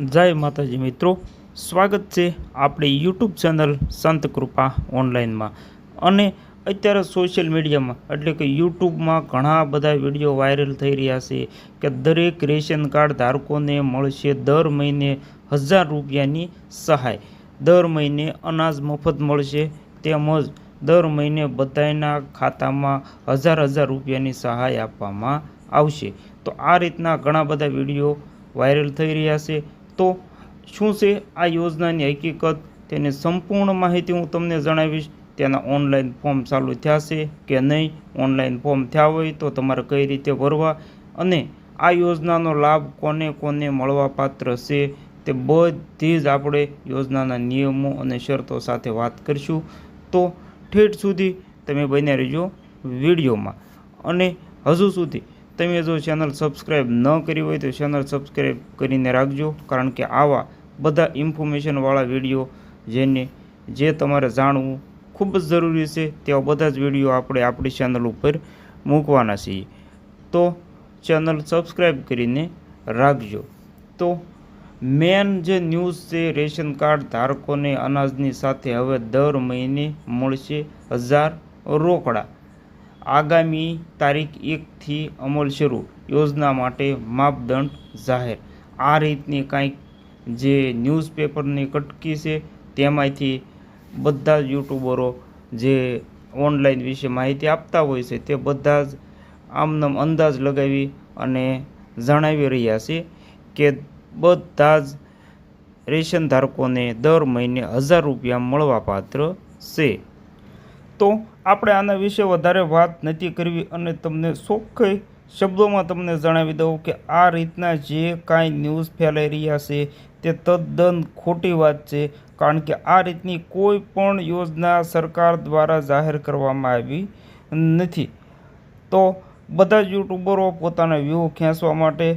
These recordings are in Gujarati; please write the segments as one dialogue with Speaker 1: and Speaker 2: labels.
Speaker 1: જય માતાજી મિત્રો. સ્વાગત છે આપણી યુટ્યુબ ચેનલ સંત કૃપા ઓનલાઈનમાં. અને અત્યારે સોશિયલ મીડિયામાં, એટલે કે યુટ્યુબમાં ઘણા બધા વીડિયો વાયરલ થઈ રહ્યા છે કે દરેક રેશન કાર્ડ ધારકોને મળશે દર મહિને હજાર રૂપિયાની સહાય. દર મહિને અનાજ મફત મળશે તેમજ દર મહિને બધાયના ખાતામાં હજાર હજાર રૂપિયાની સહાય આપવામાં આવશે. તો આ રીતના ઘણા બધા વીડિયો વાયરલ થઈ રહ્યા છે. તો શું છે આ યોજનાની હકીકત તેની સંપૂર્ણ માહિતી હું તમને જણાવીશ. તેના ઓનલાઈન ફોર્મ ચાલુ થયા છે કે નહીં, ઓનલાઈન ફોર્મ થયા હોય તો તમારે કઈ રીતે ભરવા અને આ યોજનાનો લાભ કોને કોને મળવાપાત્ર છે તે બધી જ આપણે યોજનાના નિયમો અને શરતો સાથે વાત કરીશું. તો ઠેઠ સુધી તમે બન્યા રહેજો વિડીયોમાં. અને હજુ સુધી તમે જો ચેનલ સબસ્ક્રાઈબ ન કરી હોય તો ચેનલ સબસ્ક્રાઈબ કરીને રાખજો. કારણ કે આવા બધા ઇન્ફોર્મેશનવાળા વીડિયો જેને જે તમારે જાણવું ખૂબ જ જરૂરી છે, તેવા બધા જ વીડિયો આપણે આપણી ચેનલ ઉપર મૂકવાના છીએ. તો ચેનલ સબસ્ક્રાઈબ કરીને રાખજો. તો મેન જે ન્યૂઝ છે, રેશન કાર્ડ ધારકોને અનાજની સાથે હવે દર મહિને મળશે હજાર રોકડા. આગામી તારીખ એકથી અમલ શરૂ. યોજના માટે માપદંડ જાહેર. આ રીતની કાંઈક જે ન્યૂઝપેપરની કટકી છે, તેમાંથી બધા જ યુટ્યુબરો જે ઓનલાઈન વિશે માહિતી આપતા હોય છે, તે બધા જ આમનામ અંદાજ લગાવી અને જણાવી રહ્યા છે કે બધા જ રેશન ધારકોને દર મહિને હજાર રૂપિયા મળવાપાત્ર છે. તો આપણે આના વિશે વધારે વાત નથી કરવી અને તમને ચોખ્ખી શબ્દોમાં તમને જણાવી દઉં કે આ રીતના જે કાંઈ ન્યૂઝ ફેલાઈ રહ્યા છે, તે તદ્દન ખોટી વાત છે, કારણ કે આ રીતની કોઈ પણ યોજના સરકાર દ્વારા જાહેર કરવામાં આવી નથી. તો બધા જ યુટ્યુબરો પોતાના વ્યૂ ખેંચવા માટે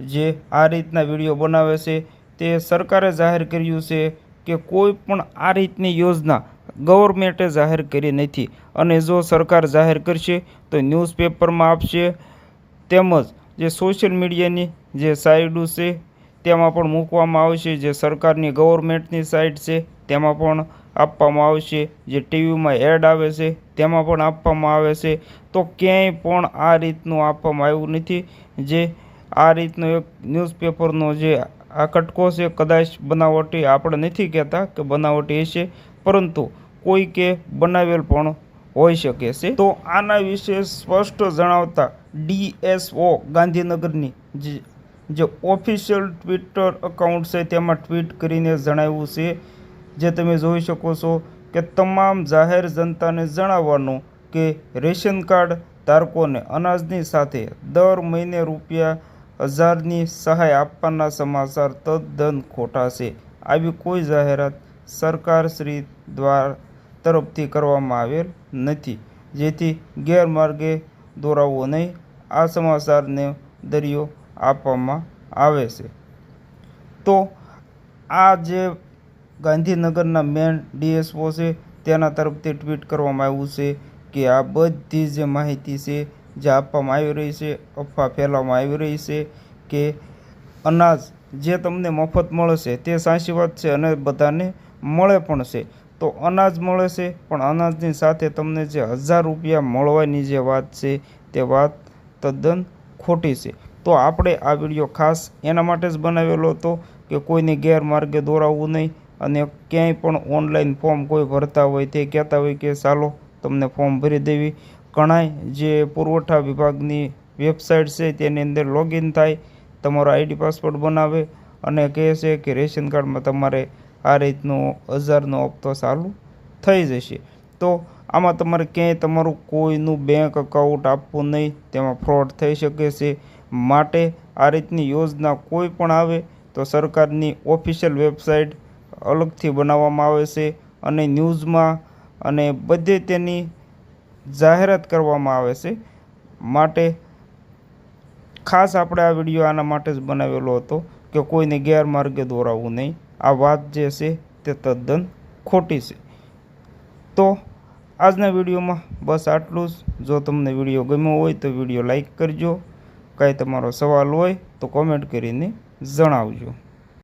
Speaker 1: જે આ રીતના વીડિયો બનાવે છે, તે સરકારે જાહેર કર્યું છે કે કોઈ પણ આ રીતની યોજના ગવર્મેન્ટે જાહેર કરી નથી. અને જો સરકાર જાહેર કરશે, તો ન્યૂઝપેપરમાં આપશે. તેમજ જે સોશિયલ મીડિયાની જે સાઇડો છે, તેમાં પણ મૂકવામાં આવશે. જે સરકારની ગવર્મેન્ટની સાઇટ છે, તેમાં પણ આપવામાં આવશે. જે ટીવીમાં એડ આવે છે, તેમાં પણ આપવામાં આવે છે. તો ક્યાંય પણ આ રીતનું આપવામાં આવ્યું નથી. જે આ રીતનો એક ન્યૂઝપેપરનો જે આ કટકો છે, કદાચ બનાવટી આપણે નથી કહેતા કે બનાવટી હશે. પરંતુ કોઈ કે બનાવેલ પણ હોઈ શકે છે. તો આના વિશે સ્પષ્ટ જણાવતા ડીએસઓ ગાંધીનગરની જે ઓફિશિયલ ટ્વિટર એકાઉન્ટ છે તેમાં ટ્વીટ કરીને જણાવ્યું છે, જે તમે જોઈ શકો છો કે તમામ જાહેર જનતાને જણાવવાનું કે રેશન કાર્ડ ધારકોને અનાજની સાથે દર મહિને રૂપિયા હજારની સહાય આપવાના સમાચાર તદ્દન ખોટા છે. આવી કોઈ જાહેરાત સરકારશ્રી દ્વારા તરફથી કરવામાં આવેલ નથી. જેથી ગેરમાર્ગે દોરાવવો નહીં. આ સમાચારને દરિયો આપવામાં આવે છે. તો આ જે ગાંધીનગરના મેન ડીએસઓ છે, તેના તરફથી ટ્વીટ કરવામાં આવ્યું છે કે આ બધી જે માહિતી છે, જે આપવામાં આવી રહી છે, અફવા ફેલાવવામાં આવી રહી છે કે અનાજ જે તમને મફત મળશે તે સાચી વાત છે અને બધાને મળે પણ છે. તો અનાજ મળે છે, પણ અનાજની સાથે તમને જે હજાર રૂપિયા મળવાની જે વાત છે, તે વાત તદ્દન ખોટી છે. તો આપણે આ વીડિયો ખાસ એના માટે જ બનાવેલો હતો કે કોઈને ગેરમાર્ગે દોરાવવું નહીં અને ક્યાંય પણ ઓનલાઈન ફોર્મ કોઈ ભરતા હોય તે કહેતા હોય કે ચાલો તમને ફોર્મ ભરી દેવી. ઘણાય જે પુરવઠા વિભાગની વેબસાઇટ છે તેની અંદર લોગિન થાય, તમારો આઈડી પાસવર્ડ બનાવે અને કહે છે કે રેશન કાર્ડમાં તમારે આ રીતનો હજારનો હપ્તો ચાલુ થઈ જશે. તો આમાં તમારે ક્યાંય તમારું કોઈનું બેંક અકાઉન્ટ આપવું નહીં, તેમાં ફ્રોડ થઈ શકે છે. માટે આ રીતની યોજના કોઈ પણ આવે તો સરકારની ઓફિશિયલ વેબસાઇટ અલગથી બનાવવામાં આવે છે અને ન્યૂઝમાં અને બધે તેની જાહેરાત કરવામાં આવે છે. માટે ખાસ આપણે આ વીડિયો આના માટે જ બનાવેલો હતો કે કોઈને ગેરમાર્ગે દોરાવવું નહીં. આ વાત જે છે તે તદ્દન ખોટી છે તો આજના વિડીયોમાં બસ આટલું જ જો તમને વીડિયો ગમ્યો હોય તો વીડિયો લાઇક કરજો કાંઈ તમારો સવાલ હોય તો કોમેન્ટ કરીને જણાવજો